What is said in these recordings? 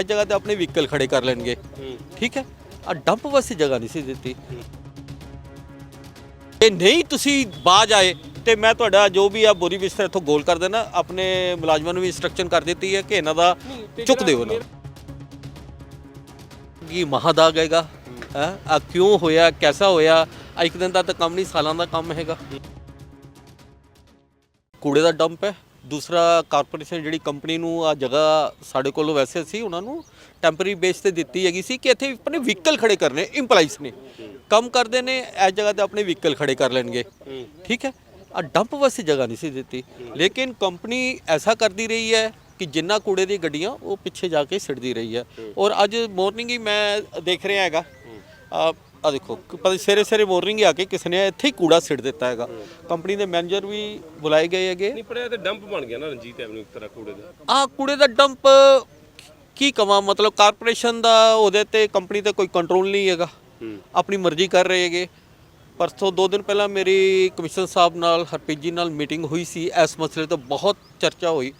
ਇਸ ਜਗ੍ਹਾ ਤੇ ਆਪਣੇ ਵਹੀਕਲ ਖੜੇ ਕਰ ਲੈਣਗੇ। ਠੀਕ ਹੈ? ਆ ਡੰਪ ਵਾਸਤੇ ਜਗ੍ਹਾ ਨਹੀਂ ਸੀ ਦਿੱਤੀ। ਇਹ ਨਹੀਂ ਤੁਸੀਂ ਬਾਜ ਆਏ ਤੇ ਮੈਂ ਤੁਹਾਡਾ ਜੋ ਵੀ ਆ ਬੋਰੀ ਬਿਸਤਰ ਇੱਥੋਂ ਗੋਲ ਕਰ ਦੇਣਾ। ਆਪਣੇ ਮੁਲਾਜ਼ਮਾਂ ਨੂੰ ਵੀ ਇਨਸਟਰਕਸ਼ਨ ਕਰ ਦਿੱਤੀ ਹੈ ਕਿ ਇਹਨਾਂ ਦਾ ਚੁੱਕ ਦਿਓ ਨਾ। ਕੀ ਮਹਾਦਾਗ ਹੈਗਾ? ਹੈ। ਆ ਕਿਉਂ ਹੋਇਆ? ਕਿਹਦਾ ਹੋਇਆ? ਆ ਇੱਕ ਦਿਨ ਦਾ ਤਾਂ ਕੰਮ ਨਹੀਂ ਸਾਲਾਂ ਦਾ ਕੰਮ ਹੈਗਾ। ਕੂੜੇ ਦਾ ਡੰਪ ਹੈ। ਦੂਸਰਾ ਕਾਰਪੋਰੇਸ਼ਨ ਜਿਹੜੀ ਕੰਪਨੀ ਨੂੰ ਆ ਜਗ੍ਹਾ ਸਾਡੇ ਕੋਲੋਂ ਵੈਸੇ ਸੀ, ਉਹਨਾਂ ਨੂੰ ਟੈਂਪਰੇਰੀ ਬੇਸ ਤੇ ਦਿੱਤੀ ਹੈਗੀ ਸੀ ਕਿ ਇੱਥੇ ਆਪਣੇ ਵਹੀਕਲ ਖੜੇ ਕਰਨੇ ਇੰਪਲਾਈਜ਼ ਨੇ। ਕੰਮ ਕਰਦੇ ਨੇ, ਇਸ ਜਗ੍ਹਾ ਤੇ ਆਪਣੇ ਵਹੀਕਲ ਖੜੇ ਕਰ ਲੈਣਗੇ। ਠੀਕ ਹੈ? ਆ ਡੰਪ ਵਾਸਤੇ ਜਗ੍ਹਾ ਨਹੀਂ ਸੀ ਦਿੱਤੀ। ਲੇਕਿਨ ਕੰਪਨੀ ਐਸਾ ਕਰਦੀ ਰਹੀ ਹੈ ਕਿ ਜਿੰਨਾ ਕੂੜੇ ਦੀ ਗੱਡੀਆਂ, ਉਹ ਪਿੱਛੇ ਜਾ ਕੇ ਸਿੱਟਦੀ ਰਹੀ ਹੈ। ਔਰ ਅੱਜ ਮਾਰਨਿੰਗ ਹੀ ਮੈਂ ਦੇਖ ਰਿਹਾ ਹੈਗਾ। ਆ ਦੇਖੋ ਪਤਾ ਸਵੇਰੇ ਸਵੇਰੇ ਮਾਰਨਿੰਗ ਆ ਕੇ ਕਿਸੇ ਨੇ ਇੱਥੇ ਹੀ ਕੂੜਾ ਸਿੱਟ ਦਿੱਤਾ ਹੈਗਾ। ਕੰਪਨੀ ਦੇ ਮੈਨੇਜਰ ਵੀ ਬੁਲਾਏ ਗਏ ਹੈਗੇ। ਨਹੀਂ ਇਹ ਤੇ ਡੰਪ ਬਣ ਗਿਆ ਨਾ ਰਣਜੀਤ ਐਵਨਿਊ ਇੱਕ ਤਰ੍ਹਾਂ ਕੂੜੇ ਦਾ। ਆ ਕੂੜੇ ਦਾ ਡੰਪ ਕੀ ਕਵਾਂ ਮਤਲਬ ਕਾਰਪੋਰੇਸ਼ਨ ਦਾ ਉਹਦੇ ਤੇ ਕੰਪਨੀ ਤੇ ਕੋਈ ਕੰਟਰੋਲ ਨਹੀਂ ਹੈਗਾ। ਆਪਣੀ ਮਰਜ਼ੀ ਕਰ ਰਹੇ ਹੈਗੇ। ਪਰਸੋਂ ਦੋ ਦਿਨ ਪਹਿਲਾਂ ਮੇਰੀ ਕਮਿਸ਼ਨਰ ਸਾਹਿਬ ਨਾਲ ਹਰਪ੍ਰੀਤ ਜੀ ਨਾਲ ਮੀਟਿੰਗ ਹੋਈ ਸੀ। ਇਸ ਮਸਲੇ ਤੇ ਬਹੁਤ ਚਰਚਾ ਹੋਈ।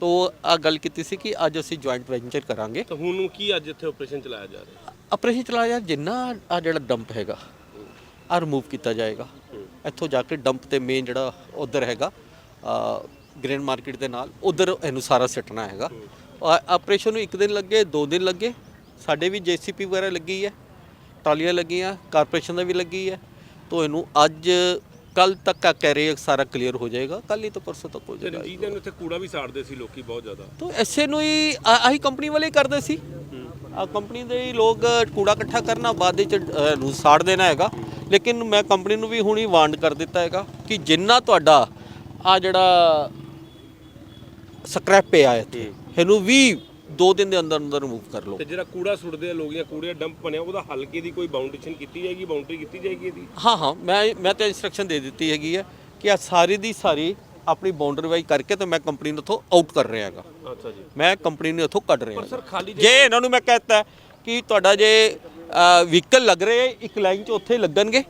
ਤੋ ਆ ਗੱਲ ਕੀਤੀ ਸੀ ਕਿ ਅੱਜ ਅਸੀਂ ਜੁਆਇੰਟ ਵੈਂਚਰ ਕਰਾਂਗੇ। ਤਾਂ ਹੁਣ ਨੂੰ ਕੀ ਅੱਜ ਇੱਥੇ ਆਪਰੇਸ਼ਨ ਚਲਾਇਆ ਜਾ ਰਿਹਾ? ਆਪਰੇਸ਼ਨ ਚਲਾਇਆ ਜਿੰਨਾ ਆ ਜਿਹੜਾ ਡੰਪ ਹੈਗਾ ਆ ਰਿਮੂਵ ਕੀਤਾ ਜਾਏਗਾ। ਇੱਥੋਂ ਜਾ ਕੇ ਡੰਪ ਤੇ ਮੇਨ ਜਿਹੜਾ ਉਧਰ ਹੈਗਾ ਗ੍ਰੈਂਡ ਮਾਰਕੀਟ ਦੇ ਨਾਲ ਉਧਰ ਇਹਨੂੰ ਸਾਰਾ ਸਿੱਟਣਾ ਹੈਗਾ। ਆਪਰੇਸ਼ਨ ਨੂੰ ਇੱਕ ਦਿਨ ਲੱਗੇ ਦੋ ਦਿਨ ਲੱਗੇ। ਸਾਡੇ ਵੀ ਜੀਸੀਪੀ ਵਗੈਰਾ ਲੱਗੀ ਹੈ ਟਾਲੀਆਂ ਲੱਗੀਆਂ ਕਾਰਪੋਰੇਸ਼ਨ ਦਾ ਵੀ ਲੱਗੀ ਹੈ। ਤੋ ਇਹਨੂੰ ਅੱਜ ਕੱਲ ਤੱਕ ਆ ਕਹਿ ਰਹੇ ਸਾਰਾ ਕਲੀਅਰ ਹੋ ਜਾਏਗਾ। ਕੱਲ ਨਹੀਂ ਤਾਂ ਪਰਸੋਂ ਤੱਕ ਹੋ ਜਾਏਗਾ। ਰਣਜੀਤ ਐਵਨਿਊ ਇੱਥੇ ਕੂੜਾ ਵੀ ਸਾੜਦੇ ਸੀ ਲੋਕੀ ਬਹੁਤ ਜ਼ਿਆਦਾ। ਤੋ ਐਸੇ ਨੂੰ ਹੀ ਆਹੀ ਕੰਪਨੀ ਵਾਲੇ ਕਰਦੇ ਸੀ। ਕੰਪਨੀ ਦੇ ਹੀ ਲੋਕ ਕੂੜਾ ਇਕੱਠਾ ਕਰਨਾ ਬਾਅਦ ਵਿੱਚ ਨੂੰ ਸਾੜ ਦੇਣਾ ਹੈਗਾ। ਲੇਕਿਨ ਮੈਂ ਕੰਪਨੀ ਨੂੰ ਵੀ ਹੁਣੀ ਵਾਂਡ ਕਰ ਦਿੱਤਾ ਹੈਗਾ ਕਿ ਜਿੰਨਾ ਤੁਹਾਡਾ ਆ ਜਿਹੜਾ ਸਕ੍ਰੈਪ ਪਿਆ ਹੈ। ਇੱਥੇ ਇਹਨੂੰ ਵੀ 2 ਦਿਨ ਦੇ ਅੰਦਰ ਅੰਦਰ ਰਿਮੂਵ ਕਰ ਲਓ। ਤੇ ਜਿਹੜਾ ਕੂੜਾ ਸੁੱਟਦੇ ਆ ਲੋਕ ਜਾਂ ਕੂੜੇ ਦਾ ਡੰਪ ਬਣਿਆ ਉਹਦਾ ਹਲਕੇ ਦੀ ਕੋਈ ਬਾਉਂਡੇਸ਼ਨ ਕੀਤੀ ਜਾਏਗੀ? ਬਾਉਂਡਰੀ ਕੀਤੀ ਜਾਏਗੀ ਇਹਦੀ? ਹਾਂ ਹਾਂ ਮੈਂ ਮੈਂ ਤਾਂ ਇਨਸਟਰਕਸ਼ਨ ਦੇ ਦਿੱਤੀ ਹੈਗੀ ਹੈ ਕਿ ਆ ਸਾਰੀ ਦੀ ਸਾਰੀ ਆਪਣੀ ਬਾਉਂਡਰੀ ਵਾਈ ਕਰਕੇ ਤੇ ਮੈਂ ਕੰਪਨੀ ਨੂੰ ਉੱਥੋਂ ਆਊਟ ਕਰ ਰਿਹਾ ਹੈਗਾ। ਅੱਛਾ ਜੀ। ਮੈਂ ਕੰਪਨੀ ਨੂੰ ਇੱਥੋਂ ਕੱਢ ਰਿਹਾ ਸਰ ਖਾਲੀ ਜੇ ਇਹਨਾਂ ਨੂੰ ਮੈਂ ਕਹਿਤਾ ਕਿ ਤੁਹਾਡਾ ਜੇ ਵਹੀਕਲ ਲੱਗ ਰਹੇ ਇੱਕ ਲਾਈਨ 'ਚ ਉੱਥੇ ਲੱਗਣਗੇ।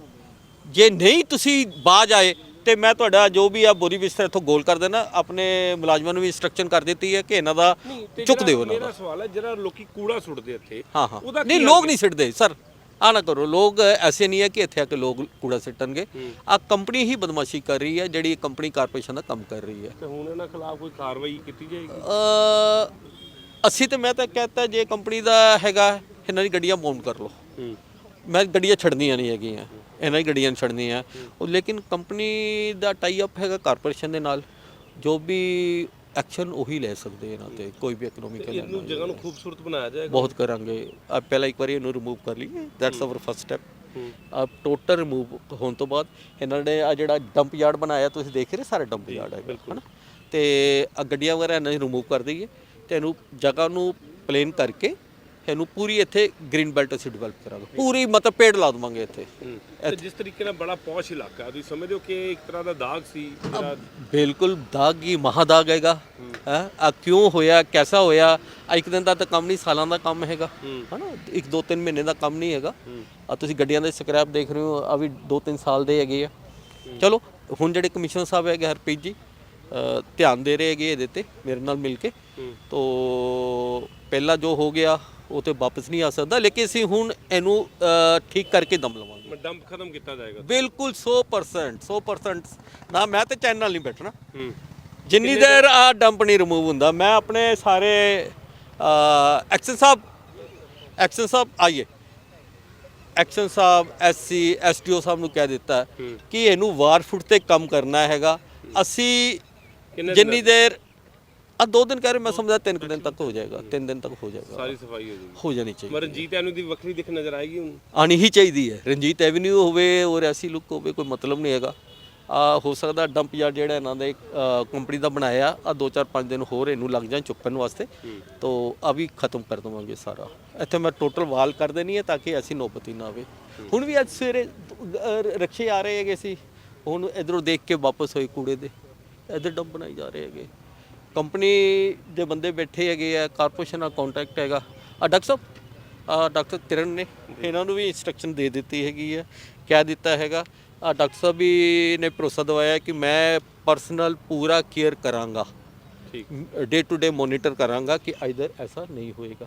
ਜੇ ਨਹੀਂ ਤੁਸੀਂ ਬਾਜ ਆਏ ਤੇ ਮੈਂ ਤੁਹਾਡਾ ਜੋ ਵੀ ਆ ਬੋਰੀ ਬਿਸਤਰ ਇੱਥੋਂ ਗੋਲ ਕਰ ਦੇਣਾ। ਆਪਣੇ ਮੁਲਾਜ਼ਮਾਂ ਨੂੰ ਵੀ ਇਨਸਟਰਕਸ਼ਨ ਕਰ ਦਿੱਤੀ ਹੈ ਕਿ ਇਹਨਾਂ ਦਾ ਚੁੱਕ ਦਿਓ ਇਹਨਾਂ ਮੇਰਾ ਸਵਾਲ ਹੈ ਜਿਹੜਾ ਲੋਕੀ ਕੂੜਾ ਸੁੱਟਦੇ ਇੱਥੇ ਹਾਂ ਹਾਂ। ਨਹੀਂ ਲੋਕ ਨਹੀਂ ਸਿੱਟਦੇ ਸਰ। ਆ ਨਾ ਕਰੋ ਲੋਕ ਐਸੇ ਨਹੀਂ ਹੈ ਕਿ ਇੱਥੇ ਆ ਕੇ ਲੋਕ ਕੂੜਾ ਸਿੱਟਣਗੇ। ਆ ਕੰਪਨੀ ਹੀ ਬਦਮਾਸ਼ੀ ਕਰ ਰਹੀ ਹੈ ਜਿਹੜੀ ਕੰਪਨੀ ਕਾਰਪੋਰੇਸ਼ਨ ਦਾ ਕੰਮ ਕਰ ਰਹੀ ਹੈ। ਤੇ ਹੁਣ ਇਹਨਾਂ ਖਿਲਾਫ ਕੋਈ ਕਾਰਵਾਈ ਕੀਤੀ ਜਾਏਗੀ? ਅ ਅਸੀਂ ਤੇ ਮੈਂ ਤਾਂ ਕਹਤਾ ਜੇ ਕੰਪਨੀ ਦਾ ਹੈਗਾ ਇਹਨਾਂ ਦੀ ਗੱਡੀਆਂ ਬੌਂਡ ਕਰ ਲਓ। ਮੈਂ ਗੱਡੀਆਂ ਛੱਡਣੀਆਂ ਨਹੀਂ ਹੈਗੀਆਂ ਇਹਨਾਂ ਦੀ ਗੱਡੀਆਂ ਛੱਡਣੀਆਂ। ਉਹ ਲੇਕਿਨ ਕੰਪਨੀ ਦਾ ਟਾਈ ਅਪ ਹੈਗਾ ਕਾਰਪੋਰੇਸ਼ਨ ਦੇ ਨਾਲ। ਜੋ ਵੀ ਐਕਸ਼ਨ ਉਹੀ ਲੈ ਸਕਦੇ ਇਹਨਾਂ ਤੇ ਕੋਈ ਵੀ ਇਕਨੋਮਿਕਲ ਇਹਨੂੰ ਜਗ੍ਹਾ ਨੂੰ ਖੂਬਸੂਰਤ ਬਣਾਇਆ ਜਾਏਗਾ। ਬਹੁਤ ਕਰਾਂਗੇ। ਆ ਪਹਿਲਾਂ ਇੱਕ ਵਾਰੀ ਇਹਨੂੰ ਰਿਮੂਵ ਕਰ ਲਈਏ। ਦੈਟਸ ਆਵਰ ਫਸਟ ਸਟੈਪ ਆ ਟੋਟਲ ਰਿਮੂਵ ਹੋਣ ਤੋਂ ਬਾਅਦ ਇਹਨਾਂ ਨੇ ਆ ਜਿਹੜਾ ਡੰਪ ਯਾਰਡ ਬਣਾਇਆ ਤੁਸੀਂ ਦੇਖ ਰਹੇ ਸਾਰੇ ਡੰਪ ਯਾਰਡ ਹੈਗਾ ਹਨਾ? ਤੇ ਆ ਗੱਡੀਆਂ ਵਗੈਰਾ ਇਹਨਾਂ ਦੀ ਰਿਮੂਵ ਕਰ ਦਈਏ ਤੇ ਇਹਨੂੰ ਜਗ੍ਹਾ ਨੂੰ ਪਲੇਨ ਕਰਕੇ ਇਹਨੂੰ ਪੂਰੀ ਇੱਥੇ ਗ੍ਰੀਨ ਬੈਲਟ ਅਸੀਂ ਡਿਵੈਲਪ ਕਰਾਂਗੇ। ਪੂਰੀ ਮਤਲਬ ਪੇੜ ਲਾ ਦਵਾਂਗੇ ਇੱਥੇ। ਤੇ ਜਿਸ ਤਰੀਕੇ ਨਾਲ ਬੜਾ ਪੌਸ਼ ਇਲਾਕਾ ਤੁਸੀਂ ਸਮਝਦੇ ਹੋ ਕਿ ਇੱਕ ਤਰ੍ਹਾਂ ਦਾ ਦਾਗ ਸੀ? ਬਿਲਕੁਲ ਦਾਗ ਹੀ ਮਹਾਦਾਗ ਹੈਗਾ। ਹੈ। ਆ ਕਿਉਂ ਹੋਇਆ ਕਿਹਦਾ ਹੋਇਆ? ਇੱਕ ਦਿਨ ਦਾ ਤਾਂ ਕੰਮ ਨਹੀਂ ਸਾਲਾਂ ਦਾ ਕੰਮ ਹੈਗਾ। ਹਨਾ? ਇੱਕ ਦੋ ਤਿੰਨ ਮਹੀਨੇ ਦਾ ਕੰਮ ਨਹੀਂ ਹੈਗਾ। ਆ ਤੁਸੀਂ ਗੱਡੀਆਂ ਦੇ ਸਕ੍ਰੈਪ ਦੇਖ ਰਹੇ ਹੋ ਆ ਵੀ ਦੋ ਤਿੰਨ ਸਾਲ ਦੇ ਹੈਗੇ ਆ। ਚਲੋ ਹੁਣ ਜਿਹੜੇ ਕਮਿਸ਼ਨਰ ਸਾਹਿਬ ਹੈਗੇ ਹਰਪ੍ਰੀਤ ਜੀ ਧਿਆਨ ਦੇ ਰਹੇ ਹੈਗੇ ਇਹਦੇ ਤੇ ਮੇਰੇ ਨਾਲ ਮਿਲ ਕੇ। ਤੋ ਪਹਿਲਾਂ ਜੋ ਹੋ ਗਿਆ ਉਹ ਤੇ ਵਾਪਸ ਨਹੀਂ ਆ ਸਕਦਾ ਲੇਕਿਨ ਅਸੀਂ ਹੁਣ ਇਹਨੂੰ ਠੀਕ ਕਰਕੇ ਦਮ ਲਵਾਂਗੇ। ਡੰਪ ਖਤਮ ਕੀਤਾ ਜਾਏਗਾ। ਬਿਲਕੁਲ 100% 100% ਨਾ ਮੈਂ ਤੇ ਚੈਨ ਨਾਲ ਨਹੀਂ ਬੈਠਣਾ। ਜਿੰਨੀ ਦੇਰ ਆ ਡੰਪ ਨਹੀਂ ਰਿਮੂਵ ਹੁੰਦਾ ਮੈਂ ਆਪਣੇ ਸਾਰੇ ਐਕਸ਼ਨ ਸਾਹਿਬ ਐਕਸ਼ਨ ਸਾਹਿਬ ਆਈਏ। ਐਕਸ਼ਨ ਸਾਹਿਬ ਐਸਸੀ ਐਸਟੀਓ ਸਾਹਿਬ ਨੂੰ ਕਹਿ ਦਿੱਤਾ ਕਿ ਇਹਨੂੰ ਵਾਰ ਫੁੱਟ ਤੇ ਕੰਮ ਕਰਨਾ ਹੈਗਾ। ਅਸੀਂ ਜਿੰਨੀ ਦੇਰ ਆ ਦੋ ਦਿਨ ਕਹਿ ਰਹੇ ਮੈਂ ਸਮਝਦਾ ਤਿੰਨ ਕੁ ਦਿਨ ਤੱਕ ਹੋ ਜਾਏਗਾ ਤਿੰਨ ਦਿਨ ਤੱਕ ਹੋ ਜਾਏਗਾ। ਸਾਰੀ ਸਫ਼ਾਈ ਹੋ ਜਾਏਗੀ। ਹੋ ਜਾਣੀ ਚਾਹੀਦੀ ਮਰਨਜੀਤ ਐਵਨਿਊ ਦੀ ਵੱਖਰੀ ਦਿਖ ਨਜ਼ਰ ਆਏਗੀ ਹੁਣ? ਆਣੀ ਹੀ ਚਾਹੀਦੀ ਹੈ। ਰਣਜੀਤ ਐਵਨਿਊ ਹੋਵੇ ਔਰ ਐਸੀ ਲੁੱਕ ਹੋਵੇ ਕੋਈ ਮਤਲਬ ਨਹੀਂ ਹੈਗਾ। ਆ ਹੋ ਸਕਦਾ ਡੰਪ ਯਾਰਡ ਜਿਹੜਾ ਇਹਨਾਂ ਦੇ ਕੰਪਨੀ ਦਾ ਬਣਾਇਆ ਆ ਦੋ ਚਾਰ ਪੰਜ ਦਿਨ ਹੋਰ ਇਹਨੂੰ ਲੱਗ ਜਾਣ ਚੁੱਕਣ ਵਾਸਤੇ। ਤੋ ਆ ਵੀ ਖਤਮ ਕਰ ਦਵਾਂਗੇ ਸਾਰਾ। ਇੱਥੇ ਮੈਂ ਟੋਟਲ ਵਾਲ ਕਰ ਦੇਣੀ ਹੈ ਤਾਂ ਕਿ ਐਸੀ ਨੌਬਤ ਨਾ ਆਵੇ। ਹੁਣ ਵੀ ਅੱਜ ਸਵੇਰੇ ਰਕਸ਼ੇ ਆ ਰਹੇ ਹੈਗੇ ਸੀ। ਹੁਣ ਇਧਰੋਂ ਦੇਖ ਕੇ ਵਾਪਸ ਹੋਏ ਕੂੜੇ ਦੇ। ਇਧਰ ਡੰਪ ਬਣਾਈ ਜਾ ਰਹੇ ਹੈਗੇ। ਕੰਪਨੀ ਦੇ ਬੰਦੇ ਬੈਠੇ ਹੈਗੇ ਆ ਕਾਰਪੋਰੇਸ਼ਨ ਨਾਲ ਕੰਟੈਕਟ ਹੈਗਾ। ਆ ਡਾਕਟਰ ਸਾਹਿਬ ਆ ਡਾਕਟਰ ਕਿਰਨ ਨੇ ਇਹਨਾਂ ਨੂੰ ਵੀ ਇਨਸਟਰਕਸ਼ਨ ਦੇ ਦਿੱਤੀ ਹੈਗੀ ਹੈ ਕਹਿ ਦਿੱਤਾ ਹੈਗਾ। ਆ ਡਾਕਟਰ ਸਾਹਿਬ ਵੀ ਨੇ ਭਰੋਸਾ ਦਵਾਇਆ ਕਿ ਮੈਂ ਪਰਸਨਲ ਪੂਰਾ ਕੇਅਰ ਕਰਾਂਗਾ। ਠੀਕ। ਡੇ ਟੂ ਡੇ ਮੋਨੀਟਰ ਕਰਾਂਗਾ ਕਿ ਇਧਰ ਐਸਾ ਨਹੀਂ ਹੋਏਗਾ।